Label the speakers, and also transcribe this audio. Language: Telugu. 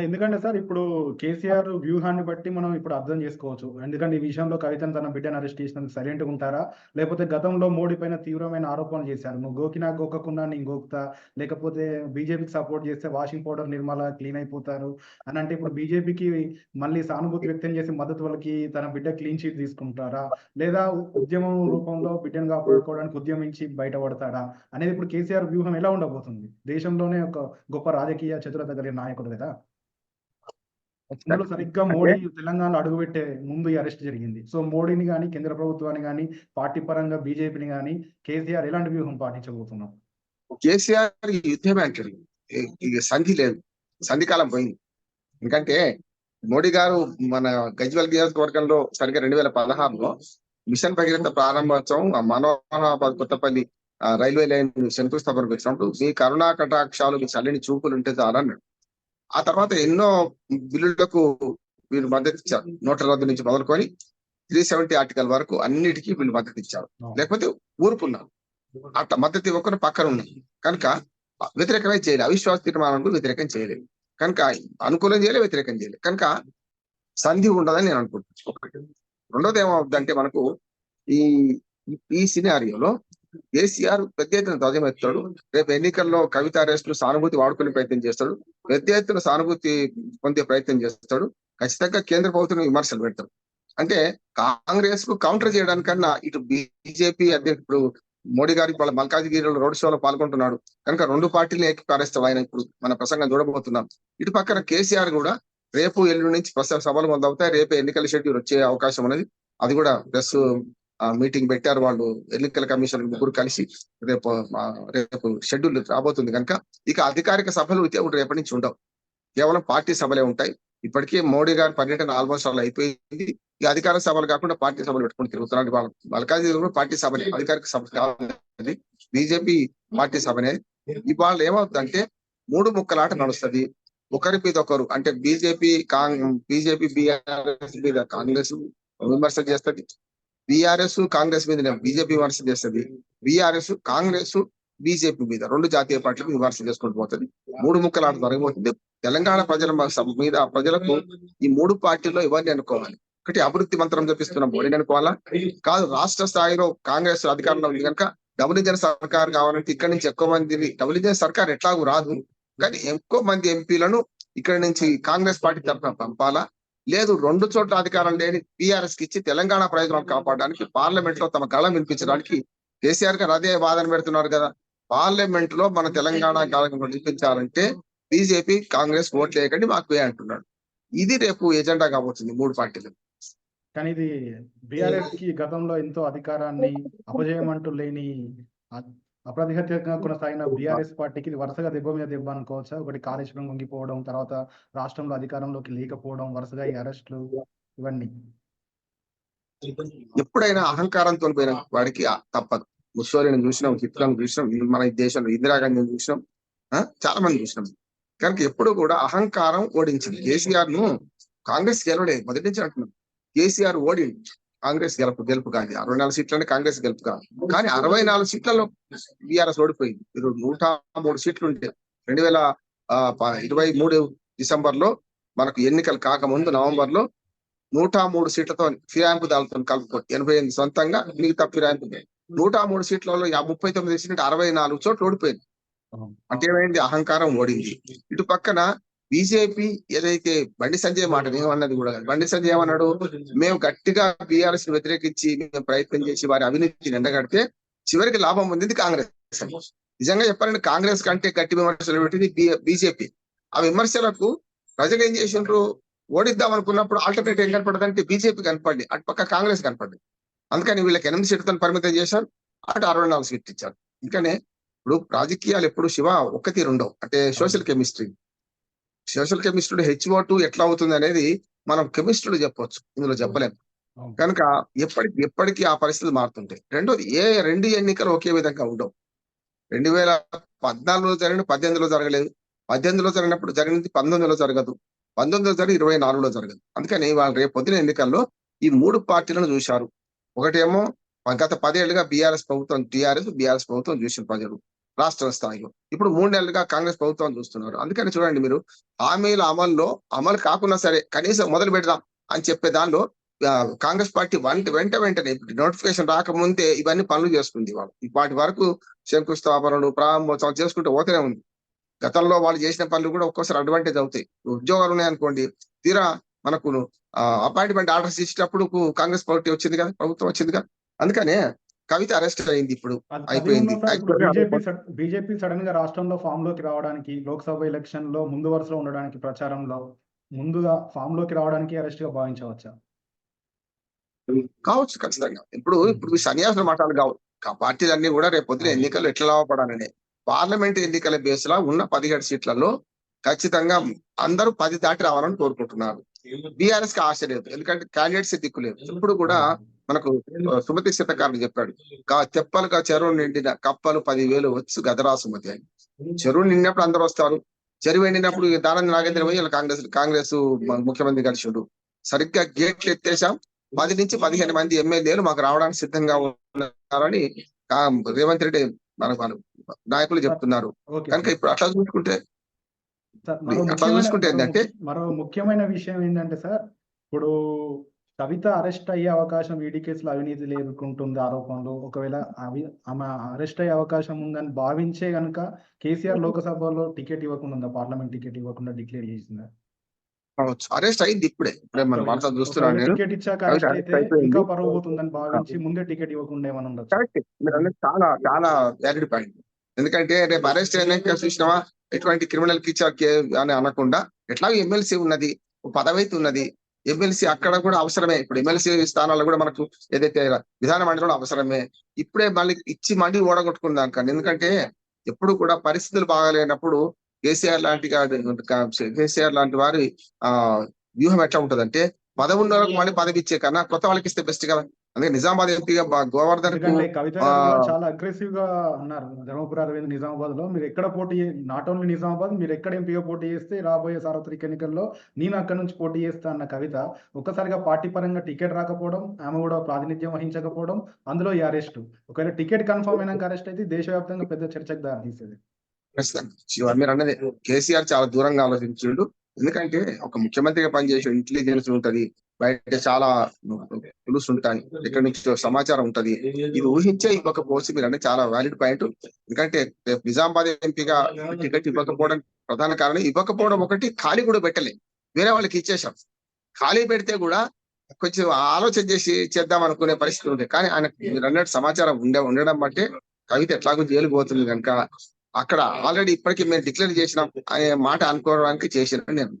Speaker 1: అంటే ఎందుకంటే సార్ ఇప్పుడు కేసీఆర్ వ్యూహాన్ని బట్టి మనం ఇప్పుడు అర్థం చేసుకోవచ్చు. ఎందుకంటే ఈ విషయంలో కవితను తన బిడ్డను అరెస్ట్ చేసినందుకు సైలెంట్ ఉంటారా? లేకపోతే గతంలో మోడీ పైన తీవ్రమైన ఆరోపణలు చేశారు. "నువ్వు గోకినా గోకకుండా నేను గోకుతా. లేకపోతే బీజేపీకి సపోర్ట్ చేస్తే వాషింగ్ పౌడర్ నిర్మల క్లీన్ అయిపోతారు" అని అంటే ఇప్పుడు బీజేపీకి మళ్ళీ సానుభూతి వ్యక్తం చేసి మద్దతు వాళ్ళకి తన బిడ్డ క్లీన్ షీట్ తీసుకుంటారా? లేదా ఉద్యమం రూపంలో బిడ్డను కాపాడుకోవడానికి ఉద్యమించి బయటపడతాడా? అనేది ఇప్పుడు కేసీఆర్ వ్యూహం ఎలా ఉండబోతుంది? దేశంలోనే ఒక గొప్ప రాజకీయ చతురత కలిగిన నాయకుడు కదా! అందులో సరిగ్గా మోడీ తెలంగాణలో అడుగుపెట్టే ముందు అరెస్ట్ జరిగింది. సో మోడీని గాని, కేంద్ర ప్రభుత్వాన్ని గాని, పార్టీ పరంగా బీజేపీని గాని కేసీఆర్ ఎలాంటి వ్యూహం పాటించబోతున్నారు?
Speaker 2: కేసీఆర్. ఇ ఇగ సంధి లేదు. సంధికాలం పోయింది. ఎందుకంటే మోడీ గారు మన గజ్వెల్ నియోజకవర్గంలో సరిగ్గా 2016లో మిషన్ భగీరథ ప్రారంభోత్సవం మనోహరాబాద్ కొత్తపల్లి రైల్వే లైన్ శంకుస్థాపనకు వచ్చినప్పుడు "మీ కరుణా కటాక్షాలు, మీ చల్లని చూపులుంటే చాలన్నాడు." ఆ తర్వాత ఎన్నో బిల్లులకు వీళ్ళు మద్దతిచ్చారు. నోట్ల రద్దు నుంచి మొదలుకొని 370 ఆర్టికల్ వరకు అన్నిటికి వీళ్ళు మద్దతిచ్చారు.
Speaker 1: అవును.
Speaker 2: లేకపోతే ఊరుకున్నారు. అట్లా మద్దతు ఇవ్వకుండా పక్కన ఉన్నాయి. కనుక వ్యతిరేకమే చేయలే. అవిశ్వాస తీర్మానానికి వ్యతిరేకం చేయలేదు. కనుక అనుకూలం చేయలే, వ్యతిరేకం చేయలే. కనుక సంధి ఉండదని నేను అనుకుంటున్నాను. రెండోది ఏమవుద్దంటే మనకు ఈ ఈ సినారియోలో కేసీఆర్ పెద్ద ఎత్తున ధ్వజమెత్తాడు. రేపు ఎన్నికల్లో కవిత అరెస్ట్‌లు సానుభూతి వాడుకునే ప్రయత్నం చేస్తాడు. పెద్ద ఎత్తున సానుభూతి పొందే ప్రయత్నం చేస్తాడు. ఖచ్చితంగా కేంద్ర ప్రభుత్వం విమర్శలు పెడతాడు. అంటే కాంగ్రెస్‌కు కౌంటర్ చేయడానికన్నా ఇటు బీజేపీ అధ్యక్షుడు మోడీ గారు వాళ్ళ మల్కాజిగిరిలో రోడ్ షోలో పాల్గొంటున్నాడు. కనుక 2 పార్టీలని ఏకీకరిస్తాడు ఆయన ఇప్పుడు మన ప్రసంగం చూడబోతున్నాం. ఇటు పక్కన కేసీఆర్ కూడా రేపు ఎల్లుండి నుంచి ప్రస సభలు మొదలవుతాయి. రేపే ఎన్నికల షెడ్యూల్ వచ్చే అవకాశం ఉన్నది. అది కూడా ఆహ్, మీటింగ్ పెట్టారు వాళ్ళు ఎన్నికల కమిషన్ ముగ్గురు కలిసి రేపు రేపు షెడ్యూల్ రాబోతుంది కనుక ఇక అధికారిక సభలు అయితే రేపటి నుంచి ఉండవు. కేవలం పార్టీ సభలే ఉంటాయి. ఇప్పటికే మోడీ గారి పర్యటన ఆల్మోస్ట్ ఆల్ అయిపోయింది. ఈ అధికార సభలు కాకుండా పార్టీ సభలు పెట్టుకుని తిరుగుతున్నాడు. వాళ్ళు మల్కాజిగిరిలో కూడా పార్టీ సభనే అధికారిక సభ కావాలి బీజేపీ పార్టీ సభనే. ఇవాళ ఏమవుతుందంటే మూడు ముక్కలాట నడుస్తది. ఒకరి మీద ఒకరు అంటే బీజేపీ కాంగ్ బీజేపీ బీఆర్ఎస్ మీద కాంగ్రెస్ విమర్శలు చేస్తది. బీఆర్ఎస్ కాంగ్రెస్ మీద బీజేపీ విమర్శ చేస్తుంది బీఆర్ఎస్ కాంగ్రెస్ బీజేపీ మీద రెండు జాతీయ పార్టీలు విమర్శ చేసుకుంటూ పోతుంది మూడు ముక్కలాట జరగబోతుంది. తెలంగాణ ప్రజల మీద ప్రజలకు ఈ మూడు పార్టీల్లో ఇవన్నీ అనుకోవాలి? ఒకటి అభివృద్ధి మంత్రం జపిస్తున్న మోడీని అనుకోవాలా? కాదు రాష్ట్ర స్థాయిలో కాంగ్రెస్ అధికారంలో ఉంది కనుక డబుల్ ఇంజన్ సర్కార్ కావాలంటే ఇక్కడ నుంచి ఎక్కువ మంది డబుల్ ఇంజన్ సర్కార్ ఎట్లాగూ రాదు. కానీ ఎక్కువ మంది ఎంపీలను ఇక్కడ నుంచి కాంగ్రెస్ పార్టీ తరఫున పంపాలా? లేదు రెండు చోట్ల అధికారం లేని బీఆర్ఎస్కి ఇచ్చి తెలంగాణ ప్రయోజనాలు కాపాడడానికి పార్లమెంట్లో తమ గళం వినిపించడానికి కేసీఆర్ గారు అదే వాదన పెడుతున్నారు కదా. పార్లమెంట్లో మన తెలంగాణ గళం వినిపించాలంటే బీజేపీ కాంగ్రెస్ ఓట్లు వేయకండి మాకు వే అంటున్నాడు. ఇది రేపు ఎజెండా కాబోతుంది మూడు పార్టీలు.
Speaker 1: కానీ ఇది బీఆర్ఎస్‌కి గతంలో ఎంతో అధికారాన్ని అపజయం అంటూ లేని అ అప్రతిహత్యంగా కొనసాగిన బీఆర్ఎస్ పార్టీకి వరుసగా దెబ్బ మీద దెబ్బ అనుకోవచ్చా? ఒకటి కాళేశ్వరం కుంగిపోవడం, తర్వాత రాష్ట్రంలో అధికారంలోకి లేకపోవడం, వరుసగా ఈ అరెస్ట్‌లు ఇవన్నీ.
Speaker 2: ఎప్పుడైనా అహంకారంతో పోయిన వాడికి తప్పదు. ముస్సోలిని చూసినాం, హిట్లర్‌ని చూసినాం, మన దేశంలో ఇందిరాగాంధీని చూసినాం. చాలా మంది చూసినాం. కనుక ఎప్పుడు కూడా అహంకారం ఓడించింది. కేసీఆర్ను కాంగ్రెస్ గెలవలేదు. మొదటి నుంచి అంటున్నాం. కేసీఆర్ ఓడిండు. కాంగ్రెస్ గెలుపు గెలుపు కాదు. 64 సీట్లనే కాంగ్రెస్ గెలుపు కాదు. కానీ 64 సీట్లలో బీఆర్ఎస్ ఓడిపోయింది. మీరు 103 సీట్లు ఉంటే 2000 ఆహ్, ప 23 డిసెంబర్‌లో మనకు ఎన్నికలు కాకముందు నవంబర్‌లో 103 సీట్లతో ఫిరాయింపు దాడులతో కలుపుకొని 88 సొంతంగా మిగతా ఫిరాయింపు 103 సీట్లలో యా 39 సీట్లు 64 చోట్ల ఓడిపోయింది. అంటే ఏమైంది? అహంకారం ఓడింది. ఇటు పక్కన బీజేపీ ఏదైతే బండి సంజయ్ మాట ఏమన్నది కూడా బండి సంజయ్ ఏమన్నాడు? మేము గట్టిగా బీఆర్ఎస్ని వ్యతిరేకించి మేము ప్రయత్నం చేసి వారి అవినీతిని ఎండగడితే చివరికి లాభం పొందింది కాంగ్రెస్. నిజంగా చెప్పాలంటే కాంగ్రెస్ కంటే గట్టి విమర్శలు పెట్టింది బీజేపీ. ఆ విమర్శలకు ప్రజలు ఏం చేసిండ్రు? ఓడిద్దాం అనుకున్నప్పుడు ఆల్టర్నేట్ ఏం కనపడదంటే బీజేపీ కనపడింది. అటు పక్క కాంగ్రెస్ కనపడింది. అందుకని వీళ్ళకి ఎనిమిది సీట్లతో పరిమితం చేశారు. అటు 64 సీట్లు ఇచ్చారు. అందుకనే ఇప్పుడు రాజకీయాలు ఎప్పుడు శివ ఒక్క తీరు ఉండవు. అంటే సోషల్ కెమిస్ట్రీ. సోషల్ కెమిస్ట్రీలో హెచ్ఓ2 ఎట్లా అవుతుంది అనేది మనం కెమిస్ట్రీలో చెప్పొచ్చు. ఇందులో చెప్పలేం.
Speaker 1: అవును.
Speaker 2: కనుక ఎప్పటికి ఎప్పటికీ ఆ పరిస్థితులు మారుతుంటాయి. రెండోది ఏ 2 ఎన్నికలు ఒకే విధంగా ఉండవు. 2014లో జరిగిన 18లో జరగలేదు. 18లో జరిగినప్పుడు జరిగింది 19లో జరగదు. 19లో జరిగి 24లో జరగదు. అందుకని వాళ్ళు రేపు పొద్దున ఎన్నికల్లో ఈ మూడు పార్టీలను చూశారు. ఒకటేమో గత 10 ఏళ్ళుగా బీఆర్ఎస్ ప్రభుత్వం టీఆర్ఎస్, బీఆర్ఎస్ ప్రభుత్వం చూసిన ప్రజలు. రాష్ట్ర స్థాయిలో ఇప్పుడు మూడు నెలలుగా కాంగ్రెస్ ప్రభుత్వం చూస్తున్నారు. అందుకని చూడండి మీరు హామీల అమల్లో అమలు కాకుండా సరే కనీసం మొదలు పెడదాం అని చెప్పే దానిలో కాంగ్రెస్ పార్టీ వంట వెంట వెంటనే నోటిఫికేషన్ రాకముందే ఇవన్నీ పనులు చేసుకుంది వాళ్ళు. వాటి వరకు శంకుస్థాపనలు ప్రారంభోత్సవాలు చేసుకుంటూ పోతూనే ఉంది. గతంలో వాళ్ళు చేసిన పనులు కూడా ఒక్కోసారి అడ్వాంటేజ్ అవుతాయి. ఉద్యోగాలు ఉన్నాయనుకోండి తీరా మనకు అపాయింట్మెంట్ ఆర్డర్స్ ఇచ్చేటప్పుడు కాంగ్రెస్ పార్టీ వచ్చింది కదా ప్రభుత్వం వచ్చింది కదా. అందుకనే కవిత అరెస్ట్ అయింది ఇప్పుడు. అయిపోయింది.
Speaker 1: బీజేపీ సడన్గా రాష్ట్రంలో ఫామ్లోకి రావడానికి లోక్సభ ఎలక్షన్లో ముందు వరుసలో ఉండడానికి ప్రచారంలో ముందుగా ఫామ్లోకి రావడానికి అరెస్ట్గా భావించవచ్చా?
Speaker 2: కావచ్చు ఖచ్చితంగా. ఇప్పుడు ఇప్పుడు సన్యాసుల మాటలు కావు. కా- పార్టీలన్నీ కూడా రేపు పొద్దున ఎన్నికలు ఎట్లా లాభపడాలని పార్లమెంట్ ఎన్నికల బేస్ లా ఉన్న పదిహేడు సీట్లలో ఖచ్చితంగా అందరూ పది దాటి రావాలని కోరుకుంటున్నారు. బీఆర్ఎస్కి ఆశ లేదు. ఎందుకంటే క్యాండిడేట్స్ దిక్కు లేదు. ఇప్పుడు కూడా మనకు సుమతి సీతకారులు చెప్పాడు. కా- తెప్పలుగా చెరువు నిండిన కప్పలు పదివేలు వచ్చు గదరా సుమతి అని. చెరువు నిండినప్పుడు అందరూ వస్తారు. చెరువు ఎండినప్పుడు ఈ దానం నాగేంద్ర పోయి కాంగ్రెస్ కాంగ్రెస్ ముఖ్యమంత్రి కలిసిండు. సరిగ్గా గేట్లు ఎత్తేసాం పది నుంచి పదిహేను మంది ఎమ్మెల్యేలు మాకు రావడానికి సిద్ధంగా ఉన్నారని రేవంత్ రెడ్డి మన నాయకులు చెప్తున్నారు. కనుక ఇప్పుడు అట్లా చూసుకుంటే అట్లా చూసుకుంటే ఏంటంటే-
Speaker 1: మరో ముఖ్యమైన విషయం ఏంటంటే సార్ ఇప్పుడు కవిత అరెస్ట్ అయ్యే అవకాశం ఈడీ కేసులో అవినీతి ఎదుర్కొంటుంది ఆరోపణలు. ఒకవేళ అవి ఆమె అరెస్ట్ అయ్యే అవకాశం ఉందని భావించే గనుక కేసీఆర్ లోకసభలో టికెట్ ఇవ్వకుండా ఉందా? పార్లమెంట్ టికెట్ ఇవ్వకుండా డిక్లేర్ చేసిందా?
Speaker 2: కావచ్చు. అరెస్ట్ అయింది ఇప్పుడే. ఇప్పుడే మనం వార్త చూస్తున్నాను
Speaker 1: టికెట్ ఇచ్చాక అరెస్ట్ అయితే. ఇంకా పరువు పోతుందని భావించి ముందే టికెట్ ఇవ్వకుండా ఏమైనా ఉండొచ్చు?
Speaker 2: కరెక్ట్. మీరు అన్నది చాలా చాలా వ్యాలిడ్ పాయింట్. ఎందుకంటే రేపు అరెస్ట్ అయినాక చూసినావా? ఎటువంటి క్రిమినల్ కిచర్ అని అనకుండా ఎట్లా ఎమ్మెల్సీ ఉన్నది పదవి అయితే ఉన్నది ఎమ్మెల్సీ అక్కడ కూడా అవసరమే. ఇప్పుడు ఎమ్మెల్సీ స్థానాల్లో కూడా మనకు ఏదైతే విధాన కూడా అవసరమే. ఇప్పుడే మళ్ళీ ఇచ్చి మళ్ళీ ఓడగొట్టుకుందాం కానీ ఎందుకంటే ఎప్పుడు కూడా పరిస్థితులు బాగాలేనప్పుడు కేసీఆర్ లాంటి కేసీఆర్ లాంటి వారి ఆ వ్యూహం ఎట్లా ఉంటదంటే పదవి ఉన్న వాళ్ళకి మళ్ళీ పదవి ఇచ్చే కన్నా కొత్త వాళ్ళకి ఇస్తే బెస్ట్ కదా. అందుకే నిజామాబాద్ ఎంపీగా గోవర్ధన్
Speaker 1: చాలా అగ్రెసివ్గా అన్నారు ధర్మపురి అరవింద్ నిజామాబాద్లో మీరు ఎక్కడ పోటీ నాట్ ఓన్లీ నిజామాబాద్ మీరు ఎక్కడ ఎంపీగా పోటీ చేస్తే రాబోయే సార్వత్రిక ఎన్నికల్లో నేను అక్కడ నుంచి పోటీ చేస్తా అన్న కవిత ఒక్కసారిగా పార్టీ పరంగా టికెట్ రాకపోవడం ఆమె కూడా ప్రాతినిధ్యం వహించకపోవడం అందులో ఈ అరెస్ట్ ఒకవేళ టికెట్ కన్ఫర్మ్ అయినాక అరెస్ట్ అయితే దేశవ్యాప్తంగా పెద్ద చర్చకు దారి తీసేది.
Speaker 2: మీరు అన్నది కేసీఆర్ చాలా దూరంగా ఆలోచించిండు. ఎందుకంటే ఒక ముఖ్యమంత్రిగా పనిచేసే ఇంటెలిజెన్స్ ఉంటది. బయట చాలా ఉంటాయి ఎక్కడి నుంచి సమాచారం ఉంటది. ఇది ఊహించే ఇవ్వకపోవచ్చు మీరు అంటే చాలా వ్యాలిడ్ పాయింట్ ఎందుకంటే నిజామాబాద్ ఎంపీగా టికెట్ ఇవ్వకపోవడం ప్రధాన కారణం. ఇవ్వకపోవడం ఒకటి ఖాళీ కూడా పెట్టలే. వేరే వాళ్ళకి ఇచ్చేసాం ఖాళీ పెడితే కూడా కొంచెం ఆలోచన చేసి చేద్దాం అనుకునే పరిస్థితి ఉంది. కానీ ఆయన మీరు అన్నట్టు సమాచారం ఉండే ఉండడం బట్టే కవిత ఎట్లాగో జైలుకు పోతుంది కనుక అక్కడ ఆల్రెడీ ఇప్పటికీ మేము డిక్లేర్ చేసినాం అనే మాట అనుకోవడానికి చేసిన నేను.